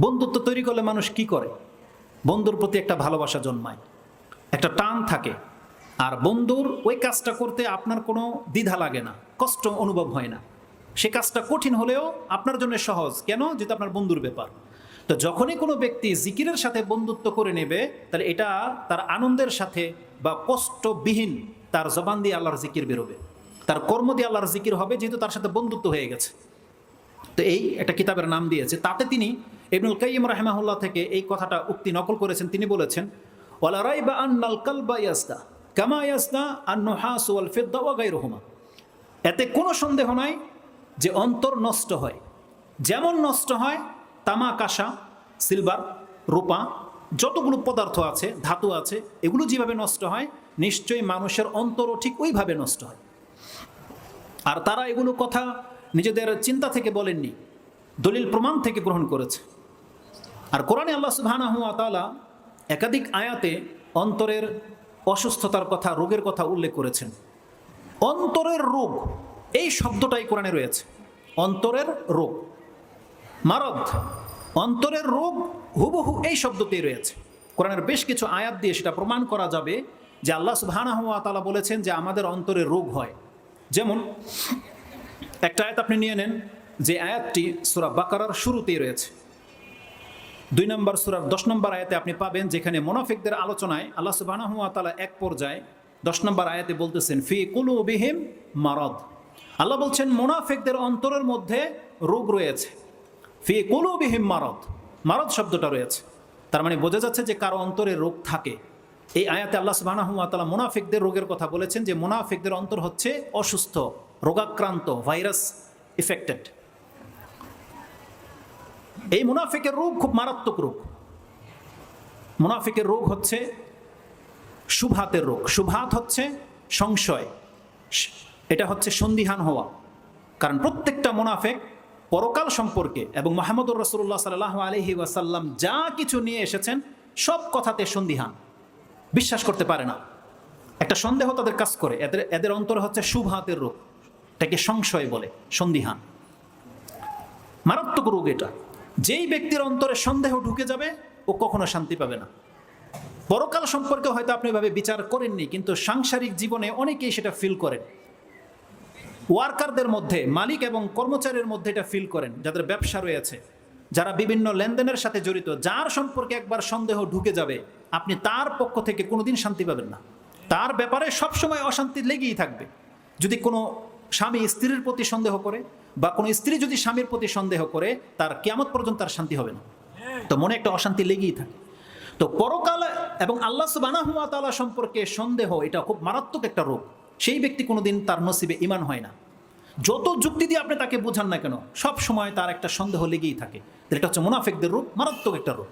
বন্ধুত্ব তৈরি করলে মানুষ কি করে? বন্ধুর প্রতি একটা ভালোবাসা জন্মায়। একটা টান থাকে। আর বন্ধুর ওই কাজটা করতে আপনার কোনো দ্বিধা লাগে না, কষ্ট অনুভব হয় না। সে কাজটা কঠিন হলেও আপনার জন্য সহজ। কেন? যেহেতু আপনার বন্ধুর ব্যাপার। তো যখনই কোনো ব্যক্তি জিকিরের সাথে বন্ধুত্ব করে নেবে, তাহলে এটা তার আনন্দের সাথে বা কষ্টবিহীন তার জবান দিয়ে আল্লাহর জিকির বেরোবে। তার কর্ম দিয়ে আল্লাহর জিকির হবে, যেহেতু তার সাথে বন্ধুত্ব হয়ে গেছে। তো এই একটা কিতাবের নাম দিয়েছে, তাতে তিনি ইবনুল কাইম রাহমাহুল্লাহ থেকে এই কথাটা উক্তি নকল করেছেন। তিনি বলেছেন, ওয়ালা রাইবা আন্নাল কালবা ইয়াসদা কামা ইয়াসদা আন্নু হাস ওয়াল ফিদ্দা ওয়া গায়রুহুমা। এতে কোনো সন্দেহ নাই যে অন্তর নষ্ট হয়। যেমন নষ্ট হয় তামা, কাঁসা, সিলভার, রূপা, যতগুলো পদার্থ আছে, ধাতু আছে, এগুলো যেভাবে নষ্ট হয়, নিশ্চয়ই মানুষের অন্তরও ঠিক ওইভাবে নষ্ট হয়। আর তারা এগুলো কথা নিজেদের চিন্তা থেকে বলেননি, দলিল প্রমাণ থেকে গ্রহণ করেছে। আর কোরআনে আল্লাহ তাআলা একাধিক আয়াতে অন্তরের অসুস্থতার কথা, রোগের কথা উল্লেখ করেছেন। অন্তরের রোগ, এই শব্দটাই কোরআনে রয়েছে। অন্তরের রোগ। মারদ, অন্তরের রোগ হুবহু এই শব্দতেই রয়েছে। কোরআনের বেশ কিছু আয়াত দিয়ে সেটা প্রমাণ করা যাবে যে আল্লাহ সুবহানাহু ওয়া বলেছেন যে আমাদের অন্তরে রোগ হয়। যেমন, একটা আয়াত আপনি নিয়ে নেন যে আয়াতটি সুরা বাকারার শুরুতেই রয়েছে। দুই নম্বর সুরার দশ নম্বর আয়াতে আপনি পাবেন যেখানে মোনাফিকদের আলোচনায় আল্লাহ সুবহানাহু ওয়া এক পর্যায়ে দশ নম্বর আয়াতে বলতেছেন, ফি কুলু বিহিম মারদ। আল্লাহ বলছেন, মোনাফিকদের অন্তরের মধ্যে রোগ রয়েছে। ফি কুলু বিহিম মারদ। মারদ শব্দটা রয়েছে। তার মানে বোঝা যাচ্ছে যে কারও অন্তরে রোগ থাকে। এই আয়াতে আল্লাহ সুবহানাহু ওয়া তাআলা রোগের কথা বলেছেন যে মুনাফিকদের অন্তর হচ্ছে অসুস্থ, রোগাক্রান্ত ভাইরাস ইফেক্টেড এই মুনাফিকের রোগ খুব মারাত্মক রোগ। মুনাফিকের রোগ হচ্ছে সুভাতের রোগ। সুভাত হচ্ছে সংশয়। এটা হচ্ছে সন্দিহান হওয়া। কারণ প্রত্যেকটা মুনাফেক পরকাল সম্পর্কে এবং মোহাম্মদুর রসুল্লাহ সাল্লাহ আলহি ওয়াসাল্লাম যা কিছু নিয়ে এসেছেন, সব কথাতে সন্দিহান। বিশ্বাস করতে পারে না। একটা সন্দেহ তাদের কাজ করে। এদের এদের অন্তরে হচ্ছে সুভাতের রোগ। এটাকে সংশয় বলে, সন্দিহান। মারাত্মক রোগ এটা। যেই ব্যক্তির অন্তরে সন্দেহ ঢুকে যাবে, ও কখনো শান্তি পাবে না। পরকাল সম্পর্কে হয়তো আপনি এভাবে বিচার করেননি, কিন্তু সাংসারিক জীবনে অনেকেই সেটা ফিল করেন। ওয়ার্কারদের মধ্যে, মালিক এবং কর্মচারীর মধ্যে এটা ফিল করেন, যাদের ব্যবসা রয়েছে। যারা বিভিন্ন লেনদেনের সাথে জড়িত, যার সম্পর্কে একবার সন্দেহ ঢুকে যাবে, আপনি তার পক্ষ থেকে কোনোদিন শান্তি পাবেন না। তার ব্যাপারে সবসময় অশান্তি লেগেই থাকবে। যদি কোনো স্বামী স্ত্রীর প্রতি সন্দেহ করে বা কোনো স্ত্রী যদি স্বামীর প্রতি সন্দেহ করে, তার কেয়ামত পর্যন্ত তার শান্তি হবে না। তো মনে একটা অশান্তি লেগেই থাকে। তো পরকাল এবং আল্লাহ সুবানাহুয়া তালা সম্পর্কে সন্দেহ, এটা খুব মারাত্মক একটা রোগ। সেই ব্যক্তি কোনোদিন তার নসিবে ইমান হয় না। যত যুক্তি দিয়ে আপনি তাকে বোঝান না কেন, সব সময় তার একটা সন্দেহ লেগেই থাকে। এটা হচ্ছে মুনাফেকদের রূপ মারাত্মক একটা রূপ